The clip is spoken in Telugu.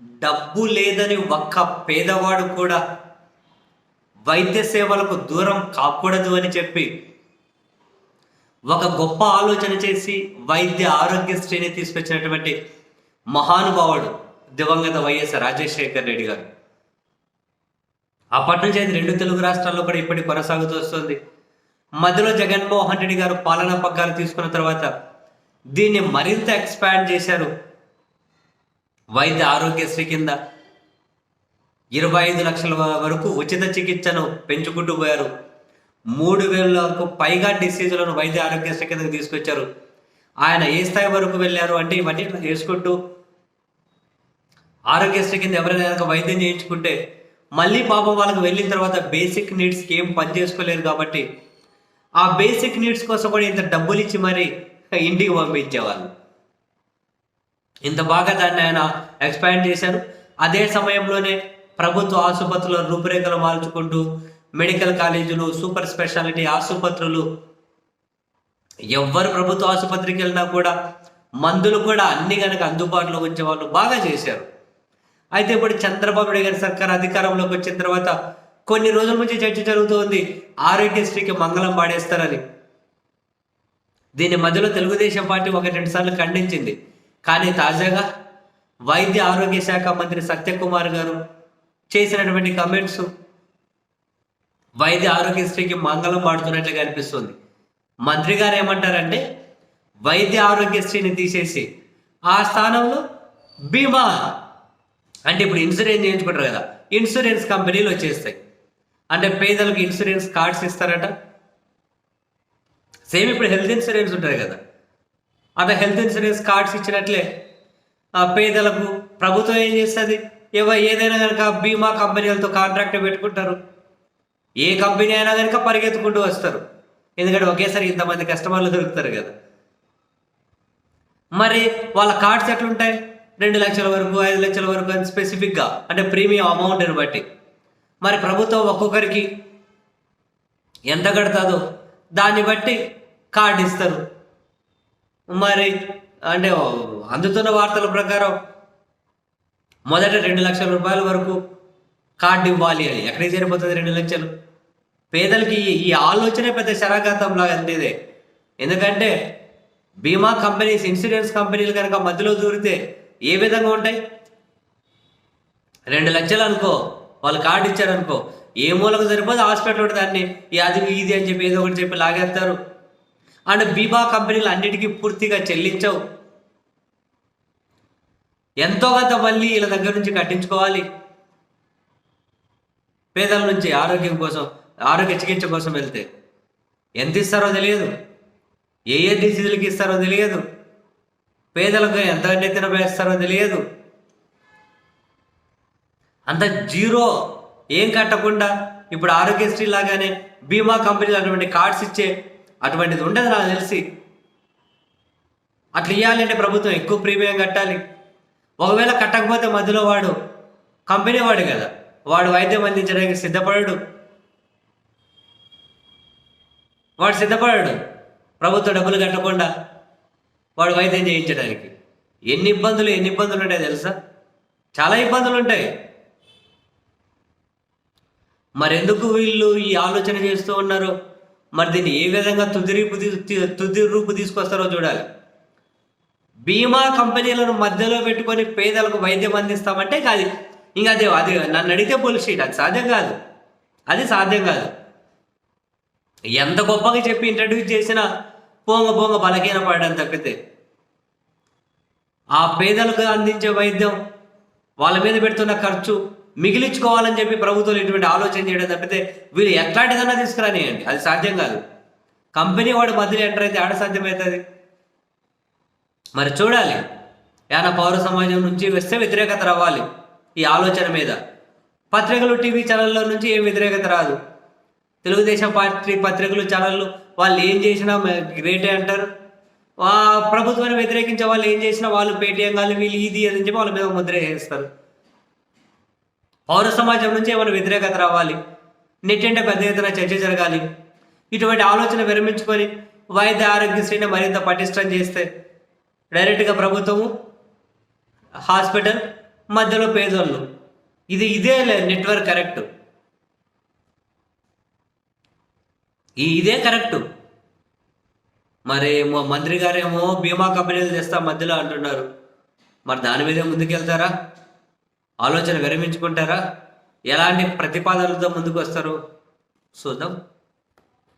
డబ్బు లేదని ఒక్క పేదవాడు కూడా వైద్య సేవలకు దూరం కాకూడదు అని చెప్పి ఒక గొప్ప ఆలోచన చేసి వైద్య ఆరోగ్య శ్రేణి తీసుకొచ్చినటువంటి మహానుభావుడు దివంగత వైఎస్ రాజశేఖర్ రెడ్డి గారు. అప్పటి నుంచి అది రెండు తెలుగు రాష్ట్రాల్లో కూడా ఇప్పటికి కొనసాగుతూ వస్తుంది. మధ్యలో జగన్మోహన్ రెడ్డి గారు పాలనా పగ్గాలు తీసుకున్న తర్వాత దీన్ని మరింత ఎక్స్పాండ్ చేశారు వైద్య ఆరోగ్యశ్రీ కింద ఇరవై ఐదు లక్షల వరకు ఉచిత చికిత్సను పెంచుకుంటూ పోయారు. మూడు వేలకు పైగా డిసీజులను వైద్య ఆరోగ్యశ్రీ కిందకు తీసుకొచ్చారు. ఆయన ఏ స్థాయి వరకు వెళ్ళారు అంటే ఇవన్నీ చేసుకుంటూ ఆరోగ్యశ్రీ కింద ఎవరైనా కనుక వైద్యం చేయించుకుంటే మళ్ళీ పాపం వాళ్ళకి వెళ్ళిన తర్వాత బేసిక్ నీడ్స్కి ఏం పని చేసుకోలేరు కాబట్టి ఆ బేసిక్ నీడ్స్ కోసం కూడా ఇంత డబ్బులు ఇచ్చి మరి ఇంటికి పంపించేవాళ్ళు. ఇంత బాగా దాన్ని ఆయన ఎక్స్పాండ్ చేశారు. అదే సమయంలోనే ప్రభుత్వ ఆసుపత్రుల రూపురేఖలు మార్చుకుంటూ మెడికల్ కాలేజీలు సూపర్ స్పెషాలిటీ ఆసుపత్రులు ఎవ్వరు ప్రభుత్వ ఆసుపత్రికి వెళ్ళినా కూడా మందులు కూడా అన్ని కనుక అందుబాటులో ఉంచే వాళ్ళు బాగా చేశారు. అయితే ఇప్పుడు చంద్రబాబు నాయుడు గారి సర్కార్ అధికారంలోకి వచ్చిన తర్వాత కొన్ని రోజుల నుంచి చర్చ జరుగుతోంది. ఆరోగ్యశ్రీకి మంగళం పాడేస్తారని. దీని మధ్యలో తెలుగుదేశం పార్టీ ఒకటి రెండు సార్లు ఖండించింది. కానీ తాజాగా వైద్య ఆరోగ్య శాఖ మంత్రి సత్యకుమార్ గారు చేసినటువంటి కమెంట్స్ వైద్య ఆరోగ్యశ్రీకి మంగళం పాడుతున్నట్లుగా అనిపిస్తుంది. మంత్రి గారు ఏమంటారంటే వైద్య ఆరోగ్యశ్రీని తీసేసి ఆ స్థానంలో బీమా అంటే ఇప్పుడు ఇన్సూరెన్స్ చేయించుకుంటారు కదా ఇన్సూరెన్స్ కంపెనీలు వచ్చేస్తాయి. అంటే పేదలకు ఇన్సూరెన్స్ కార్డ్స్ ఇస్తారట. సేమ్ ఇప్పుడు హెల్త్ ఇన్సూరెన్స్ ఉంటుంది కదా అలా హెల్త్ ఇన్సూరెన్స్ కార్డ్స్ ఇచ్చినట్లే. ఆ పేదలకు ప్రభుత్వం ఏం చేస్తుంది? ఏవో ఏదైనా కనుక బీమా కంపెనీలతో కాంట్రాక్ట్ పెట్టుకుంటారు. ఏ కంపెనీ అయినా కనుక పరిగెత్తుకుంటూ వస్తారు. ఎందుకంటే ఒకేసారి ఇంతమంది కస్టమర్లు దొరుకుతారు కదా. మరి వాళ్ళ కార్డ్స్ ఎట్లుంటాయి? రెండు లక్షల వరకు ఐదు లక్షల వరకు అని స్పెసిఫిక్గా అంటే ప్రీమియం అమౌంట్ని బట్టి. మరి ప్రభుత్వం ఒక్కొక్కరికి ఎంత కడతాదో దాన్ని బట్టి కార్డు ఇస్తారు. మరి అంటే అందుతున్న వార్తల ప్రకారం మొదట రెండు లక్షల రూపాయల వరకు కార్డు ఇవ్వాలి అని. ఎక్కడికి సరిపోతుంది రెండు లక్షలు? పేదలకి ఈ- ఆలోచనే పెద్ద శరాఘాతం లాగా అందేదే. ఎందుకంటే బీమా కంపెనీస్ ఇన్సూరెన్స్ కంపెనీలు కనుక మధ్యలో దూరితే ఏ విధంగా ఉంటాయి? రెండు లక్షలు అనుకో వాళ్ళు కార్డు ఇచ్చారనుకో ఏ మూలకు సరిపోదు? హాస్పిటల్ దాన్ని ఈ అది ఇది అని చెప్పి ఏదో ఒకటి చెప్పి లాగేస్తారు. అండ్ బీమా కంపెనీలు అన్నిటికీ పూర్తిగా చెల్లించవు. ఎంతో కొంత మళ్ళీ వీళ్ళ దగ్గర నుంచి కట్టించుకోవాలి. పేదల నుంచి ఆరోగ్యం కోసం ఆరోగ్య చికిత్స కోసం వెళ్తే ఎంత ఇస్తారో తెలియదు. ఏ ఏ డిసీజులకి ఇస్తారో తెలియదు. పేదలకు ఎంత నెత్తిన వేస్తారో తెలియదు. అంత జీరో ఏం కట్టకుండా ఇప్పుడు ఆరోగ్యశ్రీ లాగానే బీమా కంపెనీలు అటువంటి కార్డ్స్ ఇచ్చే అటువంటిది ఉండదు నాకు తెలిసి. అట్లా ఇవ్వాలంటే ప్రభుత్వం ఎక్కువ ప్రీమియం కట్టాలి. ఒకవేళ కట్టకపోతే మధ్యలో వాడు కంపెనీ వాడు కదా. వాడు వైద్యం అందించడానికి సిద్ధపడడు. వాడు సిద్ధపడడు. ప్రభుత్వం డబ్బులు కట్టకుండా వాడు వైద్యం చేయించడానికి. ఎన్ని ఇబ్బందులు ఎన్ని ఇబ్బందులు ఉంటాయి తెలుసా? చాలా ఇబ్బందులు ఉంటాయి. మరెందుకు వీళ్ళు ఈ ఆలోచన చేస్తూ ఉన్నారు? మరి దీన్ని ఏ విధంగా తుది రూపు తుది రూపు తీసుకొస్తారో చూడాలి. బీమా కంపెనీలను మధ్యలో పెట్టుకొని పేదలకు వైద్యం అందిస్తామంటే కాదు. ఇంకా అదే అది నన్ను అడిగితే బుల్షీట్ అది సాధ్యం కాదు. అది సాధ్యం కాదు. ఎంత గొప్పగా చెప్పి ఇంట్రడ్యూస్ చేసినా పోంగ పోంగ బలహీన పడడం తప్పితే. ఆ పేదలకు అందించే వైద్యం వాళ్ళ మీద పెడుతున్న ఖర్చు మిగిలించుకోవాలని చెప్పి ప్రభుత్వం ఇటువంటి ఆలోచన చేయడం తప్పితే వీళ్ళు ఎట్లాంటిదన్నా తీసుకురానియండి. అది సాధ్యం కాదు. కంపెనీ వాడు మధ్యలో ఎంటర్ అయితే ఆడ సాధ్యమవుతుంది మరి చూడాలి. ఏమైనా పౌర సమాజం నుంచి వస్తే వ్యతిరేకత రావాలి ఈ ఆలోచన మీద. పత్రికలు టీవీ ఛానళ్ళ నుంచి ఏం వ్యతిరేకత రాదు. తెలుగుదేశం పార్టీ పత్రికలు ఛానళ్ళు వాళ్ళు ఏం చేసినా గ్రేటే అంటారు. ప్రభుత్వాన్ని వ్యతిరేకించే వాళ్ళు ఏం చేసినా వాళ్ళు పేటీఎం కానీ వీళ్ళు ఇది అని చెప్పి వాళ్ళ మీద ముద్ర చేస్తారు పౌర సమాజం నుంచి ఏమైనా వ్యతిరేకత రావాలి? నెట్టంటే పెద్ద ఎత్తున చర్చ జరగాలి. ఇటువంటి ఆలోచన విరమించుకొని వైద్య ఆరోగ్యశ్రీని మరింత పటిష్టం చేస్తే డైరెక్ట్గా ప్రభుత్వము హాస్పిటల్ మధ్యలో పేదోళ్ళు. ఇది ఇదే నెట్వర్క్ కరెక్ట్. ఈ ఇదే కరెక్ట్. మరి మా మంత్రి గారేమో బీమా కంపెనీలు తెస్తా మధ్యలో అంటున్నారు. మరి దాని మీదే ముందుకెళ్తారా? ఆలోచన విరమించుకుంటారా? ఎలాంటి ప్రతిపాదనలతో ముందుకు వస్తారు చూద్దాం.